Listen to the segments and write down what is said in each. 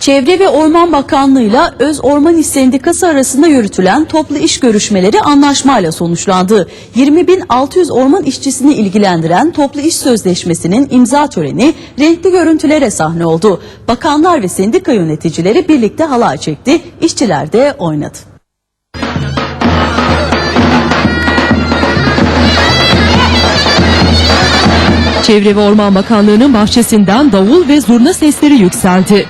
Çevre ve Orman Bakanlığı'yla Öz Orman İş Sendikası arasında yürütülen toplu iş görüşmeleri anlaşmayla sonuçlandı. 20.600 orman işçisini ilgilendiren toplu iş sözleşmesinin imza töreni renkli görüntülere sahne oldu. Bakanlar ve sendika yöneticileri birlikte halay çekti, işçiler de oynadı. Çevre ve Orman Bakanlığı'nın bahçesinden davul ve zurna sesleri yükseldi.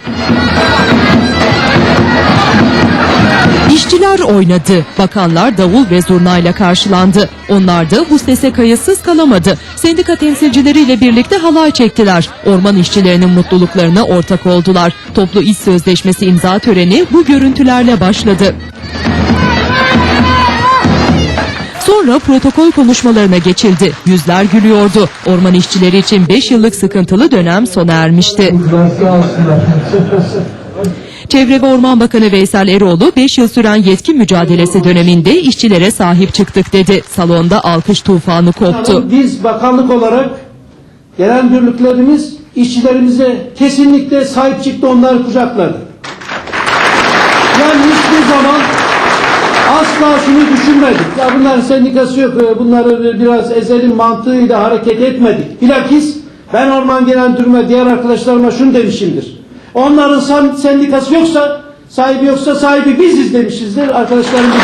İşçiler oynadı. Bakanlar davul ve zurnayla karşılandı. Onlar da bu sese kayıtsız kalamadı. Sendika temsilcileriyle birlikte halay çektiler. Orman işçilerinin mutluluklarına ortak oldular. Toplu iş sözleşmesi imza töreni bu görüntülerle başladı. Sonra protokol konuşmalarına geçildi. Yüzler gülüyordu. Orman işçileri için 5 yıllık sıkıntılı dönem sona ermişti. Çevre ve Orman Bakanı Veysel Eroğlu 5 yıl süren yetki mücadelesi döneminde işçilere sahip çıktık dedi. Salonda alkış tufanı koptu. Biz bakanlık olarak gelen birliklerimiz işçilerimize kesinlikle sahip çıktı onları kucakladı. Yani hiçbir zaman asla şunu düşünmedik. Ya bunların sendikası yok. e, Bunları biraz ezelim mantığıyla hareket etmedik. Bilakis ben Orman Genel Müdürü'me diğer arkadaşlarıma şunu demişimdir. Onların sen- sendikası yoksa sahibi yoksa sahibi biziz demişizdir arkadaşlarım bilir.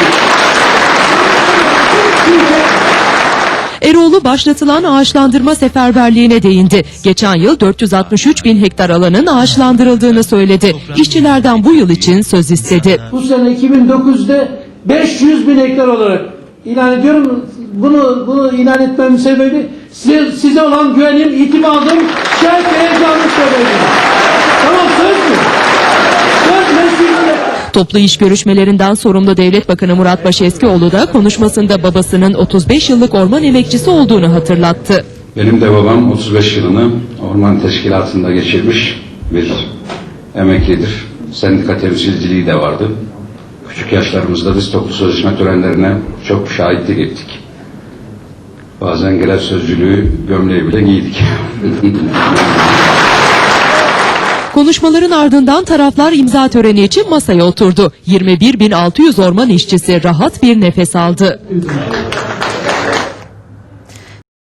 Eroğlu başlatılan ağaçlandırma seferberliğine değindi. Geçen yıl 463 bin hektar alanın ağaçlandırıldığını söyledi. İşçilerden bu yıl için söz istedi. bu sene 2009'da 500 bin hektar olarak ilan ediyorum. Bunu bunu ilan etmemin sebebi size, size olan güvenim, itimadım, şeref ve heyecanım sebebi. Tamam söz mü? Söz mesuliyet. Toplu iş görüşmelerinden sorumlu Devlet Bakanı Murat Başeskioğlu da konuşmasında babasının 35 yıllık orman emekçisi olduğunu hatırlattı. Benim de babam 35 yılını orman teşkilatında geçirmiş bir emeklidir. Sendika temsilciliği de vardı. Küçük yaşlarımızda biz toplu sözleşme törenlerine çok şahitlik ettik. Bazen grev sözcülüğü gömleği bile giydik. Konuşmaların ardından taraflar imza töreni için masaya oturdu. 21.600 orman işçisi rahat bir nefes aldı.